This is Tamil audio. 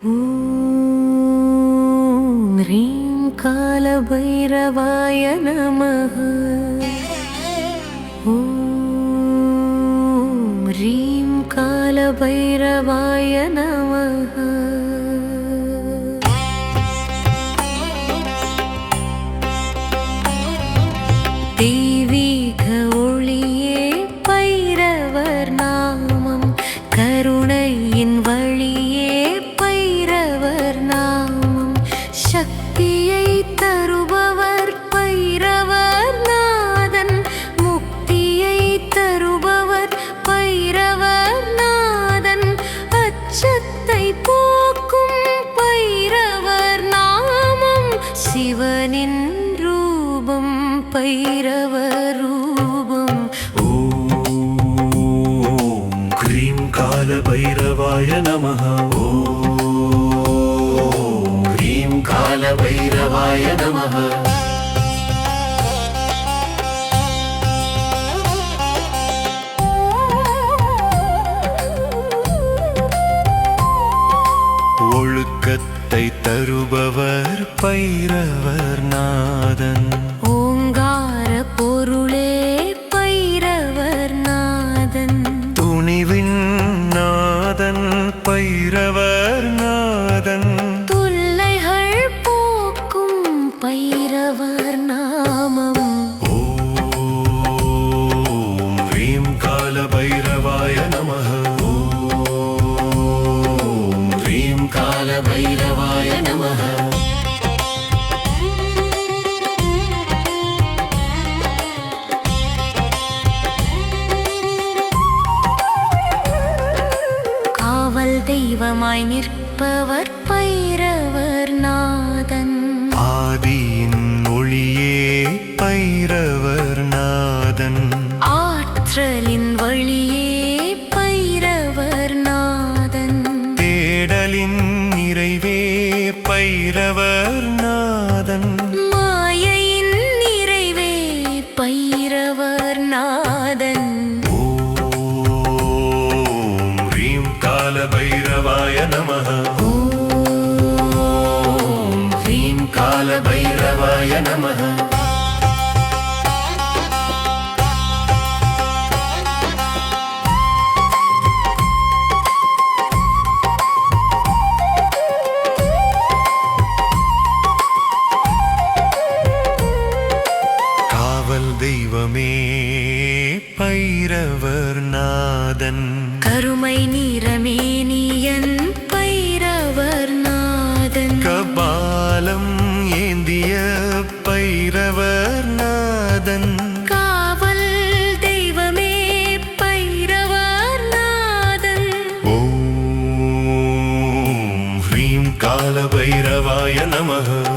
ॐ ह्रीं कालभैरवाय नमः ॐ ह्रीं कालभैरवाय नमः தெய்வீக ஒளியே பைரவர் நாமம் கருணையின் வழியே சக்தியை தருபவர் பைரவர் நாதன். முக்தியை தருபவர் பைரவர் நாதன். அச்சத்தை போக்கும் பைரவர் நாமம். சிவனின் ரூபம் பைரவர் ரூபம். ஓம் கிரீம் கால பைரவாய நமஹ. ஓம் कालभैरवाय नमः ஒழுக்கத்தை தருபவர் பைரவர் நாதன் வைரவாய நமக தெய்வமாய் நிற்பவர் பைரவர் நாதன். ஆதியின் ஒளியே பைரவர் நாதன். ஆற்றலின் வழியே பைரவர் நாதன். தேடலின் நிறைவே பைரவர் நாதன். மாயையின் நிறைவே பைரவர் நாதன். ஓம் ஹ்ரீம் கால பைரவாய நமஹ. ஓம் ஹ்ரீம் கால பைரவாய நமஹ. பைரவர் நாதன். கருமை நீரமேனியன் பைரவர் நாதன். கபாலம் ஏந்திய பைரவர் நாதன். காவல் தெய்வமே பைரவர் நாதன். ஓம் ஹ்ரீம் கால பைரவாய நமக